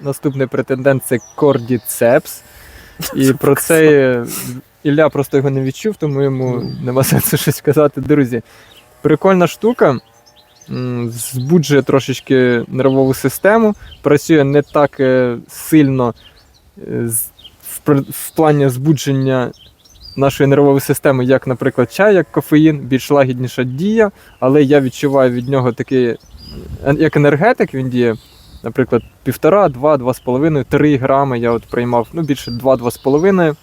наступний претендент це Кордіцепс. І про це Ілля просто його не відчув, тому йому нема сенсу щось казати. Друзі, прикольна штука. Збуджує трошечки нервову систему, працює не так е, сильно е, в, в плані збудження нашої нервової системи, як, наприклад, чай, як кофеїн, більш лагідніша дія, але я відчуваю від нього такий, е, як енергетик, він діє, наприклад, півтора, два, два з половиною, три грами. Я от приймав ну, більше два-два з половиною.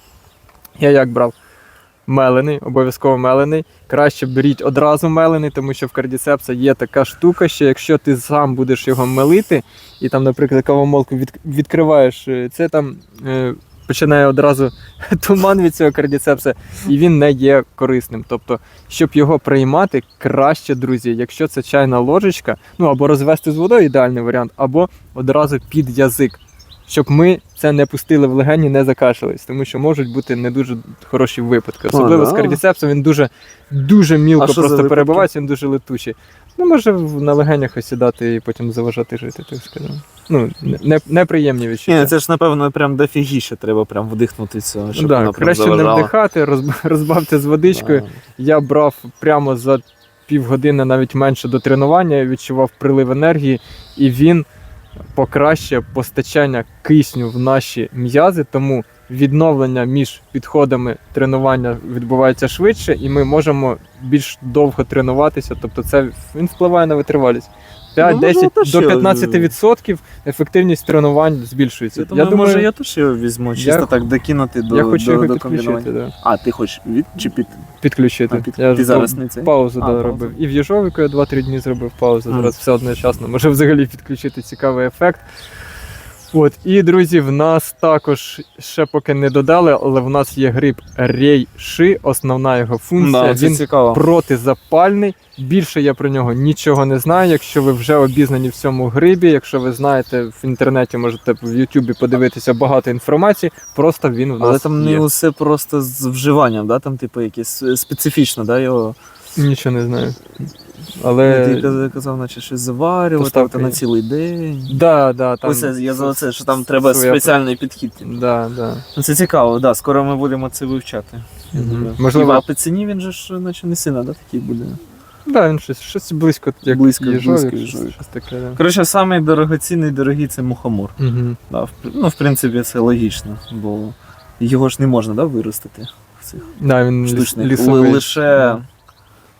Я як брав? Мелений, обов'язково мелений. Краще беріть одразу мелений, тому що в кардіцепса є така штука, що якщо ти сам будеш його мелити, і там, наприклад, кавомолку від, відкриваєш, е, це там е, починає одразу туман від цього кардіцепса, і він не є корисним. Тобто, щоб його приймати, краще, друзі, якщо це чайна ложечка, ну або розвести з водою ідеальний варіант, або одразу під язик. Щоб ми це не пустили в легені, не закашлялись, тому що можуть бути не дуже хороші випадки. Особливо А, з кардіцепсом він дуже, дуже мілко А просто перебувається, він дуже летучий. Ну, може на легенях осідати і потім заважати жити, так скажемо. Ну, не- не, неприємні відчуття. Ні, це ж напевно прям дофігіше треба прям вдихнути цього, щоб да, воно прям краще не вдихати, розб- розбавте з водичкою. Да. Я брав прямо за півгодини, навіть менше до тренування, відчував прилив енергії, і він покращує постачання кисню в наші м'язи, тому відновлення між підходами тренування відбувається швидше, і ми можемо більш довго тренуватися. Тобто, це він впливає на витривалість. 5, Ну, 10 можна теж до його- 15% ефективність тренувань збільшується. Я думаю, може я теж його візьму, чисто Я- так докинути до, я хочу до, його до підключити. комбінування. Да. А, ти хочеш від чи під? Підключити. А, під- Я ти ж зараз не цей? паузу А, да, паузу. робив. І в Єжовику я 2-3 дні зробив паузу. Мгм. Зараз все одночасно. Може взагалі підключити цікавий ефект. От, і друзі, в нас також ще поки не додали, але в нас є гриб рейши, основна його функція. Да, це Він цікаво. протизапальний. Більше я про нього нічого не знаю. Якщо ви вже обізнані в цьому грибі, якщо ви знаєте в інтернеті, можете в Ютубі подивитися багато інформації. Просто він в нас Але там є. не усе просто з вживанням, да? там, типу, якесь е, специфічно, да, його. Нічого не знаю. Ти Але казав, казав, наче щось заварювати там, на цілий день. да, да, там Ось я за це, що там треба своя- спеціальний підхід. Да, да. Ну, Це цікаво, да, скоро ми будемо це вивчати. Думаю. Можливо- І в апельсині він же ж наче не сильно, да, такий буде. Да, він щось, щось близько, як Близько, їжовик, близько щось, щось таке, да. Коротше, самий дорогоцінний дорогий це мухомор. Угу. Да, в, ну, в принципі, це логічно, бо його ж не можна да, виростити. в цих Да, він штучних. лісовий. Лише, Да.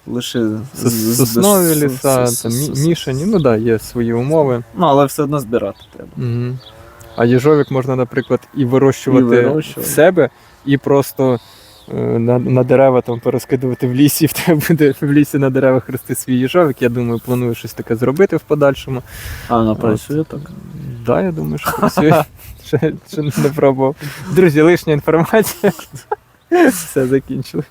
Лише Сос- з- Соснові ліса, з- там, мі- мішані, ну да, є свої умови. Ну, але все одно збирати треба. Угу. А їжовик можна, наприклад, і вирощувати, І вирощувати. в себе, і просто е, на, на дерева там порозкидувати в лісі, в тебе буде в лісі на деревах рости свій їжовик. Я думаю, планую щось таке зробити в подальшому. А, вона працює так. Да, я думаю, що працює. Ще, ще не пробував. Друзі, лишня інформація. Все закінчили.